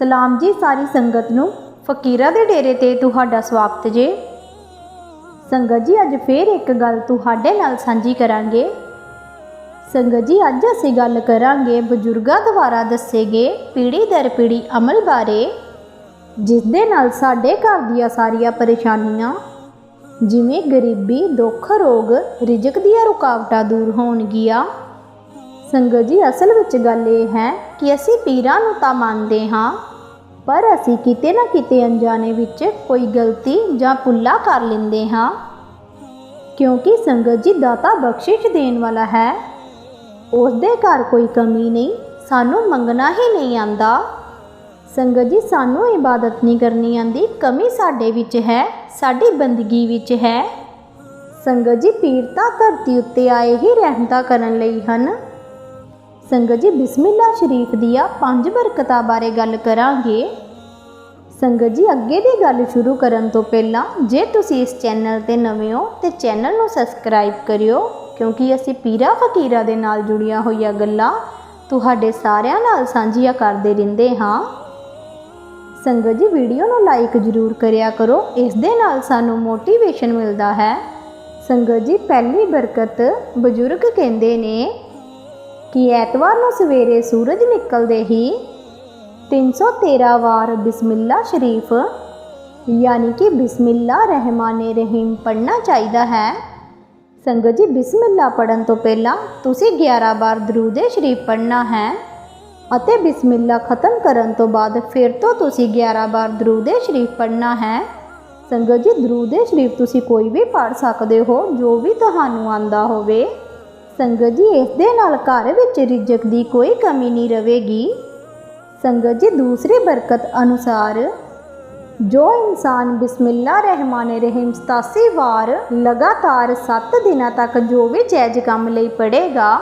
ਸਲਾਮ ਜੀ ਸਾਰੀ ਸੰਗਤ ਨੂੰ। ਫਕੀਰਾਂ ਦੇ ਡੇਰੇ ਤੇ ਤੁਹਾਡਾ ਸਵਾਗਤ ਜੇ। ਸੰਗਤ ਜੀ, ਅੱਜ ਫੇਰ ਇੱਕ ਗੱਲ ਤੁਹਾਡੇ ਨਾਲ ਸਾਂਝੀ ਕਰਾਂਗੇ। ਸੰਗਤ ਜੀ, ਅੱਜ ਅਸੀਂ ਗੱਲ ਕਰਾਂਗੇ ਬਜ਼ੁਰਗਾਂ ਦੁਆਰਾ ਦੱਸੇ ਗਏ ਪੀੜ੍ਹੀ ਦਰ ਪੀੜ੍ਹੀ ਅਮਲ ਬਾਰੇ ਜਿਸ ਦੇ ਨਾਲ ਸਾਡੇ ਘਰ ਦੀਆਂ ਸਾਰੀਆਂ ਪਰੇਸ਼ਾਨੀਆਂ, ਜਿਵੇਂ ਗਰੀਬੀ, ਦੁੱਖ, ਰੋਗ, ਰਿਜਕ ਦੀਆਂ ਰੁਕਾਵਟਾਂ ਦੂਰ ਹੋਣਗੀਆਂ। ਸੰਗਤ ਜੀ, ਅਸਲ ਵਿੱਚ ਗੱਲ ਇਹ ਹੈ ਕਿ ਅਸੀਂ ਪੀਰਾਂ ਨੂੰ ਤਾਂ ਮੰਨਦੇ ਹਾਂ, ਪਰ ਅਸੀਂ ਕਿਤੇ ਨਾ ਕਿਤੇ ਅਣਜਾਣੇ ਵਿੱਚ ਕੋਈ ਗਲਤੀ ਜਾਂ ਪੁੱਲਾ ਕਰ ਲੈਂਦੇ ਹਾਂ। ਕਿਉਂਕਿ ਸੰਗਤ ਜੀ, ਦਾਤਾ ਬਖਸ਼ਿਸ਼ ਦੇਣ ਵਾਲਾ ਹੈ। ਉਸ ਦੇ ਘਰ ਕੋਈ ਕਮੀ ਨਹੀਂ, ਸਾਨੂੰ ਮੰਗਣਾ ਹੀ ਨਹੀਂ ਆਂਦਾ। ਸੰਗਤ ਜੀ, ਸਾਨੂੰ ਇਬਾਦਤ ਨਹੀਂ ਕਰਨੀ ਆਂਦੀ, ਕਮੀ ਸਾਡੇ ਵਿੱਚ ਹੈ, ਸਾਡੀ ਬੰਦਗੀ ਵਿੱਚ ਹੈ। ਸੰਗਤ ਜੀ, ਪੀਰ ਤਾਂ ਧਰਤੀ ਉੱਤੇ ਆਏ ਹੀ ਰਹਿਮਤਾਂ ਕਰਨ ਲਈ ਹਨ। ਸੰਗਤ ਜੀ, ਬਿਸਮਿਲ੍ਲਾ ਸ਼ਰੀਫ ਦੀਆਂ ਪੰਜ ਬਰਕਤਾਂ ਬਾਰੇ ਗੱਲ ਕਰਾਂਗੇ। ਸੰਗਤ ਜੀ, ਅੱਗੇ ਦੀ ਗੱਲ ਸ਼ੁਰੂ ਕਰਨ ਤੋਂ ਪਹਿਲਾਂ, ਜੇ ਤੁਸੀਂ ਇਸ ਚੈਨਲ ਤੇ ਨਵੇਂ ਹੋ, ਤੇ ਚੈਨਲ ਨੂੰ ਸਬਸਕ੍ਰਾਈਬ ਕਰਿਓ, ਕਿਉਂਕਿ ਅਸੀਂ ਪੀਰਾ ਫਕੀਰਾ ਦੇ ਨਾਲ ਜੁੜੀਆਂ ਹੋਈਆਂ ਗੱਲਾਂ ਤੁਹਾਡੇ ਸਾਰਿਆਂ ਨਾਲ ਸਾਂਝੀਆਂ ਕਰਦੇ ਰਹਿੰਦੇ ਹਾਂ। ਸੰਗਤ ਜੀ, ਵੀਡੀਓ ਨੂੰ ਲਾਈਕ ਜ਼ਰੂਰ ਕਰਿਆ ਕਰੋ, ਇਸ ਦੇ ਨਾਲ ਸਾਨੂੰ ਮੋਟੀਵੇਸ਼ਨ ਮਿਲਦਾ ਹੈ। ਸੰਗਤ ਜੀ, ਪਹਿਲੀ ਬਰਕਤ ਬਜ਼ੁਰਗ ਕਹਿੰਦੇ ਨੇ ਕਿ ਐਤਵਾਰ ਨੂੰ ਸਵੇਰੇ ਸੂਰਜ ਨਿਕਲਦੇ ਹੀ 313 ਵਾਰ ਬਿਸਮਿਲ੍ਲਾ ਸ਼ਰੀਫ, ਯਾਨੀ ਕਿ ਬਿਸਮਿਲ੍ਲਾ ਰਹਿਮਾਨੇ ਰਹੀਮ ਪੜ੍ਹਨਾ ਚਾਹੀਦਾ ਹੈ। ਸੰਗਤ ਜੀ, ਬਿਸਮਿਲ੍ਲਾ ਪੜਨ ਤੋਂ ਪਹਿਲਾਂ ਤੁਸੀਂ 11 ਵਾਰ ਦਰੂਦ ਸ਼ਰੀਫ ਪੜ੍ਹਨਾ ਹੈ ਅਤੇ ਬਿਸਮਿਲ੍ਲਾ ਖਤਮ ਕਰਨ ਤੋਂ ਬਾਅਦ ਫਿਰ ਤੋਂ ਤੁਸੀਂ 11 ਵਾਰ ਦਰੂਦ ਸ਼ਰੀਫ ਪੜ੍ਹਨਾ ਹੈ। ਸੰਗਤ ਜੀ ਦਰੂਦ ਸ਼ਰੀਫ ਤੁਸੀਂ ਕੋਈ ਵੀ ਪੜ੍ਹ ਸਕਦੇ ਹੋ, ਜੋ ਵੀ ਤੁਹਾਨੂੰ ਆਂਦਾ ਹੋਵੇ। ਸੰਗਤ ਜੀ, ਇਸ ਦੇ ਨਾਲ ਘਰ ਵਿੱਚ ਰਿਜਕ ਦੀ ਕੋਈ ਕਮੀ ਨਹੀਂ ਰਹੇਗੀ। ਸੰਗਤ ਜੀ, ਦੂਸਰੀ ਬਰਕਤ ਅਨੁਸਾਰ, ਜੋ ਇਨਸਾਨ ਬਿਸਮਿਲ੍ਲਾ ਰਹਿਮਾਨ ਰਹੀਮ 87 ਵਾਰ ਲਗਾਤਾਰ 7 ਦਿਨਾਂ ਤੱਕ ਜੋ ਵੀ ਜਾਇਜ਼ ਕੰਮ ਲਈ ਪੜੇਗਾ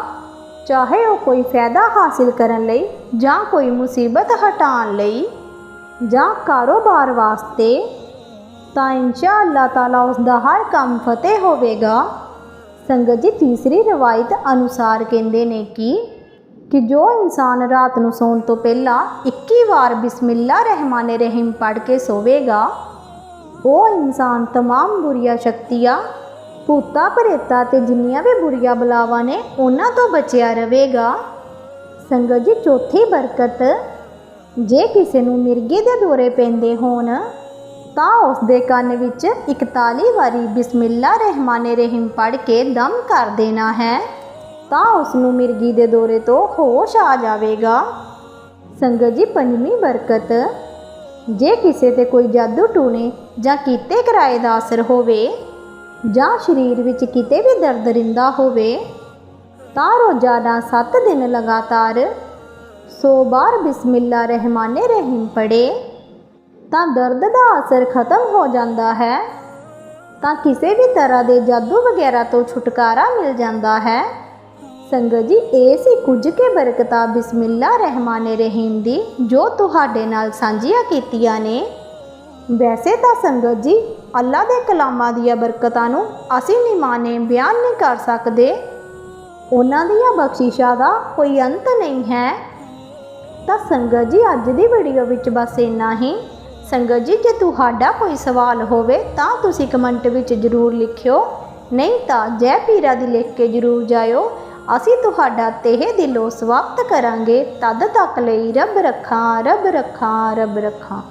ਚਾਹੇ ਉਹ ਕੋਈ ਫਾਇਦਾ ਹਾਸਿਲ ਕਰਨ ਲਈ ਜਾਂ ਕੋਈ ਮੁਸੀਬਤ ਹਟਾਉਣ ਲਈ ਜਾਂ ਕਾਰੋਬਾਰ ਵਾਸਤੇ, ਤਾਂ ਇਨਸ਼ਾ ਅੱਲਾਹ ਤਾਲਾ ਉਸ ਦਾ ਹਰ ਕੰਮ ਫਤਿਹ ਹੋਵੇਗਾ। ਸੰਗਤ ਜੀ ਤੀਸਰੀ ਰਵਾਇਤ ਅਨੁਸਾਰ ਕਹਿੰਦੇ ਨੇ ਕਿ ਕਿ ਜੋ ਇਨਸਾਨ ਰਾਤ ਨੂੰ ਸੌਣ ਤੋਂ ਪਹਿਲਾਂ 21 ਵਾਰ ਬਿਸਮਿਲ੍ਲਾ ਰਹਿਮਾਨ ਰਹੀਮ ਪੜ੍ਹ ਕੇ ਸੋਵੇਗਾ ਉਹ ਇਨਸਾਨ तमाम ਬੁਰੀਆਂ ਸ਼ਕਤੀਆਂ ਭੂਤਾ ਪ੍ਰੇਤਾ ਤੇ ਜਿੰਨੀਆਂ ਵੀ ਬੁਰੀਆਂ ਬਲਾਵਾਂ ਨੇ ਉਹਨਾਂ ਤੋਂ ਬਚਿਆ ਰਹੇਗਾ ਸੰਗਤ ਜੀ ਚੌਥੀ ਬਰਕਤ ਜੇ ਕਿਸੇ ਨੂੰ ਮਿਰਗੇ ਦੇ ਦੌਰੇ ਪੈਂਦੇ ਹੋਣ ਤਾਂ ਉਸ ਦੇ ਕੰਨ ਵਿੱਚ 41 ਵਾਰੀ ਬਿਸਮਿਲ੍ਲਾ ਰਹਿਮਾਨੇ ਰਹੀਮ ਪੜ੍ਹ ਕੇ ਦਮ ਕਰ ਦੇਣਾ ਹੈ, ਤਾਂ ਉਸ ਨੂੰ ਮਿਰਗੀ ਦੇ ਦੌਰੇ ਤੋਂ ਹੋਸ਼ ਆ ਜਾਵੇਗਾ। ਸੰਗਤ ਜੀ, ਪੰਜਵੀਂ ਬਰਕਤ। ਜੇ ਕਿਸੇ ਤੇ ਕੋਈ ਜਾਦੂ ਟੂਣੇ ਜਾਂ ਕੀਤੇ ਕਿਰਾਏ ਦਾ ਅਸਰ ਹੋਵੇ ਜਾਂ ਸਰੀਰ ਵਿੱਚ ਕਿਤੇ ਵੀ ਦਰਦ ਰਿੰਦਾ ਹੋਵੇ, ਤਾਂ ਰੋਜ਼ਾਨਾ 7 ਦਿਨ ਲਗਾਤਾਰ 100 ਵਾਰ ਬਿਸਮਿਲ੍ਲਾ ਰਹਿਮਾਨੇ ਰਹੀਮ ਪੜ੍ਹੇ। ਤਾਂ ਦਰਦ ਦਾ ਅਸਰ ਖਤਮ ਹੋ ਜਾਂਦਾ ਹੈ। ਤਾਂ ਕਿਸੇ ਵੀ ਤਰ੍ਹਾਂ ਦੇ ਜਾਦੂ ਵਗੈਰਾ ਤੋਂ ਛੁਟਕਾਰਾ ਮਿਲ ਜਾਂਦਾ ਹੈ। ਸੰਗਤ ਜੀ, ਇਹ ਸੀ ਕੁਝ ਕੇ ਬਰਕਤਾਂ ਬਿਸਮਿਲ੍ਲਾ ਰਹਿਮਾਨੇ ਰਹੀਮ ਦੀ, ਜੋ ਤੁਹਾਡੇ ਨਾਲ ਸਾਂਝੀਆਂ ਕੀਤੀਆਂ ਨੇ। ਵੈਸੇ ਤਾਂ ਸੰਗਤ ਜੀ ਅੱਲਾ ਦੇ ਕਲਾਮਾਂ ਦੀਆਂ ਬਰਕਤਾਂ ਨੂੰ ਅਸੀਂ ਨਿਮਾਨੇ ਬਿਆਨ ਨਹੀਂ ਕਰ ਸਕਦੇ। ਉਹਨਾਂ ਦੀਆਂ ਬਖਸ਼ਿਸ਼ਾਂ ਦਾ ਕੋਈ ਅੰਤ ਨਹੀਂ ਹੈ। ਤਾਂ ਸੰਗਤ ਜੀ, ਅੱਜ ਦੀ ਵੀਡੀਓ ਵਿੱਚ ਬਸ ਇੰਨਾ ਹੀ। ਸੰਗਤ ਜੀ, ਜੇ ਤੁਹਾਡਾ ਕੋਈ ਸਵਾਲ ਹੋਵੇ ਤਾਂ ਤੁਸੀਂ ਕਮੈਂਟ ਵਿੱਚ ਜ਼ਰੂਰ ਲਿਖਿਓ। ਨਹੀਂ ਤਾਂ ਜੈ ਪੀਰਾ ਦੀ ਲਿਖ ਕੇ ਜ਼ਰੂਰ ਜਾਇਓ। ਅਸੀਂ ਤੁਹਾਡਾ ਤਹਿ ਦਿਲੋਂ ਸਵਾਗਤ ਕਰਾਂਗੇ। ਤਦ ਤੱਕ ਲਈ ਰੱਬ ਰੱਖਾਂ ਰੱਬ ਰੱਖਾਂ ਰੱਬ ਰੱਖਾਂ।